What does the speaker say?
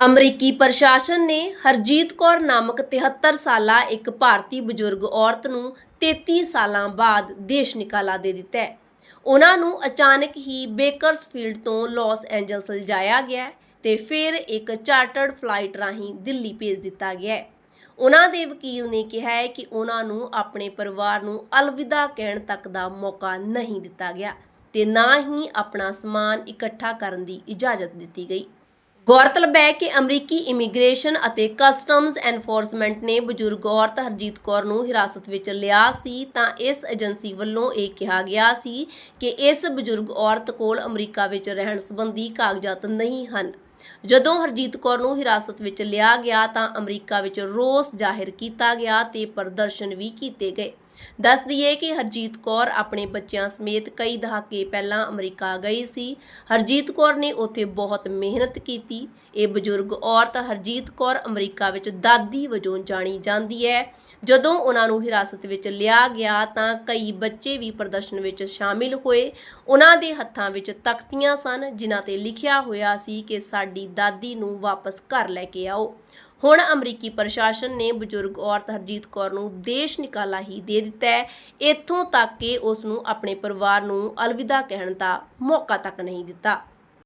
ਅਮਰੀਕੀ ਪ੍ਰਸ਼ਾਸਨ ਨੇ ਹਰਜੀਤ ਕੌਰ ਨਾਮਕ 73 ਸਾਲਾ ਇੱਕ ਭਾਰਤੀ ਬਜ਼ੁਰਗ ਔਰਤ ਨੂੰ 33 ਸਾਲਾਂ ਬਾਅਦ ਦੇਸ਼ ਨਿਕਾਲਾ ਦੇ ਦਿੱਤਾ ਹੈ। ਉਹਨਾਂ ਨੂੰ ਅਚਾਨਕ ਹੀ ਬੇਕਰਸਫੀਲਡ ਤੋਂ ਲਾਸ ਐਂਜਲਸ ਲਿਜਾਇਆ ਗਿਆ ਹੈ ਤੇ ਫਿਰ ਇੱਕ ਚਾਰਟਰਡ ਫਲਾਈਟ ਰਾਹੀਂ ਦਿੱਲੀ ਭੇਜ ਦਿੱਤਾ ਗਿਆ ਹੈ। ਉਹਨਾਂ ਦੇ ਵਕੀਲ ਨੇ ਕਿਹਾ ਹੈ ਕਿ ਉਹਨਾਂ ਨੂੰ ਆਪਣੇ ਪਰਿਵਾਰ ਨੂੰ ਅਲਵਿਦਾ ਕਹਿਣ ਤੱਕ ਦਾ ਮੌਕਾ ਨਹੀਂ ਦਿੱਤਾ ਗਿਆ ਤੇ ਨਾ ਹੀ ਆਪਣਾ ਸਮਾਨ ਇਕੱਠਾ ਕਰਨ ਦੀ ਇਜਾਜ਼ਤ ਦਿੱਤੀ ਗਈ। ਗੌਰਤਲਬ ਹੈ ਕਿ ਅਮਰੀਕੀ ਇਮੀਗ੍ਰੇਸ਼ਨ ਅਤੇ ਕਸਟਮਜ਼ ਐਨਫੋਰਸਮੈਂਟ ਨੇ ਬਜ਼ੁਰਗ ਔਰਤ ਹਰਜੀਤ ਕੌਰ ਨੂੰ ਹਿਰਾਸਤ ਵਿੱਚ ਲਿਆ ਸੀ, ਤਾਂ ਇਸ ਏਜੰਸੀ ਵੱਲੋਂ ਇਹ ਕਿਹਾ ਗਿਆ ਸੀ ਕਿ ਇਸ ਬਜ਼ੁਰਗ ਔਰਤ ਕੋਲ ਅਮਰੀਕਾ ਵਿੱਚ ਰਹਿਣ ਸੰਬੰਧੀ ਕਾਗਜ਼ਾਤ ਨਹੀਂ ਹਨ। ਜਦੋਂ ਹਰਜੀਤ ਕੌਰ ਨੂੰ ਹਿਰਾਸਤ ਵਿੱਚ ਲਿਆ ਗਿਆ, ਤਾਂ ਅਮਰੀਕਾ ਵਿੱਚ ਰੋਸ ਜ਼ਾਹਿਰ ਕੀਤਾ ਗਿਆ ਤੇ ਪ੍ਰਦਰਸ਼ਨ ਵੀ ਕੀਤੇ ਗਏ। ਦੱਸ ਦਈਏ ਕਿ ਹਰਜੀਤ ਕੌਰ ਆਪਣੇ ਬੱਚਿਆਂ ਸਮੇਤ ਕਈ ਦਹਾਕੇ ਪਹਿਲਾਂ ਅਮਰੀਕਾ ਗਈ ਸੀ। ਹਰਜੀਤ ਕੌਰ ਨੇ ਉੱਥੇ ਬਹੁਤ ਮਿਹਨਤ ਕੀਤੀ। ਇਹ ਬਜ਼ੁਰਗ ਔਰਤ ਹਰਜੀਤ ਕੌਰ ਅਮਰੀਕਾ ਵਿੱਚ ਦਾਦੀ ਵਜੋਂ ਜਾਣੀ ਜਾਂਦੀ ਹੈ। ਜਦੋਂ ਉਹਨਾਂ ਨੂੰ ਹਿਰਾਸਤ ਵਿੱਚ ਲਿਆ ਗਿਆ ਤਾਂ ਕਈ ਬੱਚੇ ਵੀ ਪ੍ਰਦਰਸ਼ਨ ਵਿੱਚ ਸ਼ਾਮਿਲ ਹੋਏ। ਉਹਨਾਂ ਦੇ ਹੱਥਾਂ ਵਿੱਚ ਤਖਤੀਆਂ ਸਨ, ਜਿਨ੍ਹਾਂ ਤੇ ਲਿਖਿਆ ਹੋਇਆ ਸੀ ਕਿ ਸਾਡੀ ਦਾਦੀ ਨੂੰ ਵਾਪਸ ਘਰ ਲੈ ਕੇ ਆਓ। ਹੁਣ ਅਮਰੀਕੀ ਪ੍ਰਸ਼ਾਸਨ ਨੇ ਬਜ਼ੁਰਗ ਔਰਤ ਹਰਜੀਤ ਕੌਰ ਨੂੰ ਦੇਸ਼ ਨਿਕਾਲਾ ਹੀ ਦੇ ਦਿੱਤਾ ਹੈ। ਇੱਥੋਂ ਤੱਕ ਕਿ ਉਸ ਨੂੰ ਆਪਣੇ ਪਰਿਵਾਰ ਨੂੰ ਅਲਵਿਦਾ ਕਹਿਣ ਦਾ ਮੌਕਾ ਤੱਕ ਨਹੀਂ ਦਿੱਤਾ।